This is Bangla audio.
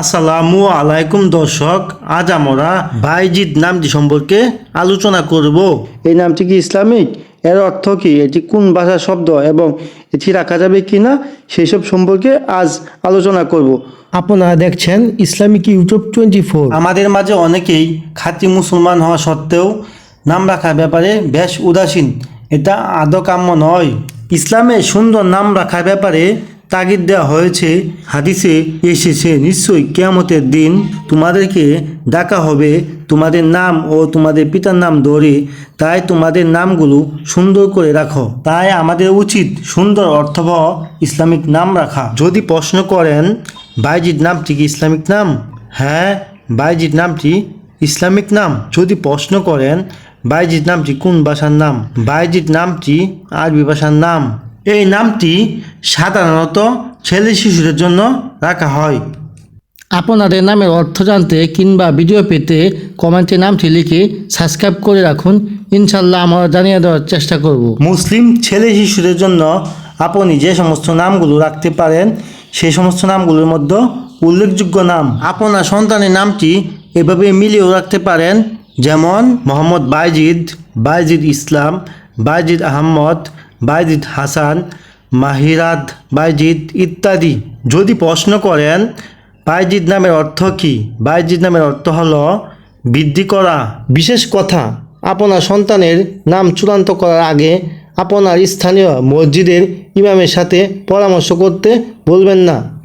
আসসালামু আলাইকুম দর্শক আজ আমরা বাইজিদ নামটি সম্পর্কে আলোচনা করব। এই নামটি কি ইসলামিক? এর অর্থ কি? এটি কোন ভাষার শব্দ এবং এটি রাখা যাবে কি না সেই সব সম্পর্কে আজ আলোচনা করব। আপনারা দেখছেন ইসলামিক ইউটিউব টোয়েন্টি ফোর। আমাদের মাঝে অনেকেই খাঁটি মুসলমান হওয়া সত্ত্বেও নাম রাখার ব্যাপারে বেশ উদাসীন। এটা আদৌ কাম্য নয়। ইসলামে সুন্দর নাম রাখার ব্যাপারে তাগিদ দেওয়া হয়েছে, হাদিসে এসেছে, নিশ্চয়ই কেয়ামতের দিন তোমাদেরকে ডাকা হবে, তোমাদের নাম ও তোমাদের পিতার নাম ধরে, তাই তোমাদের নামগুলো সুন্দর করে রাখো। তাই আমাদের উচিত সুন্দর অর্থবহ ইসলামিক নাম রাখা। যদি প্রশ্ন করেন, বাইজিদ নামটি কি ইসলামিক নাম? হ্যাঁ বাইজিদ নামটি ইসলামিক নাম। যদি প্রশ্ন করেন, বাইজিদ নামটি কোন ভাষার নাম? বাইজিদ নামটি আরবি ভাষার নাম। এই নামটি সাধারণত ছেলে শিশুদের জন্য রাখা হয়। আপনাদের নামের অর্থ জানতে কিংবা ভিডিও পেতে কমেন্টে নামটি লিখে সাবস্ক্রাইব করে রাখুন। ইনশাল্লাহ আমরা জানিয়ে দেওয়ার চেষ্টা করব। মুসলিম ছেলে শিশুদের জন্য আপনি যে সমস্ত নামগুলো রাখতে পারেন সেই সমস্ত নামগুলোর মধ্যে উল্লেখযোগ্য নাম আপনার সন্তানের নামটি এভাবে মিলিয়েও রাখতে পারেন যেমন মোহাম্মদ বাইজিদ বাইজিদ ইসলাম বাইজিদ আহমদ বাইজিদ হাসান মাহিরাদ বাইজিদ ইত্যাদি। যদি প্রশ্ন করেন, বাইজিদ নামের অর্থ কি? বাইজিদ নামের অর্থ হল বৃদ্ধি করা। বিশেষ কথা, আপনার সন্তানের নাম চূড়ান্ত করার আগে আপনার স্থানীয় মসজিদের ইমামের সাথে পরামর্শ করতে বলবেন না।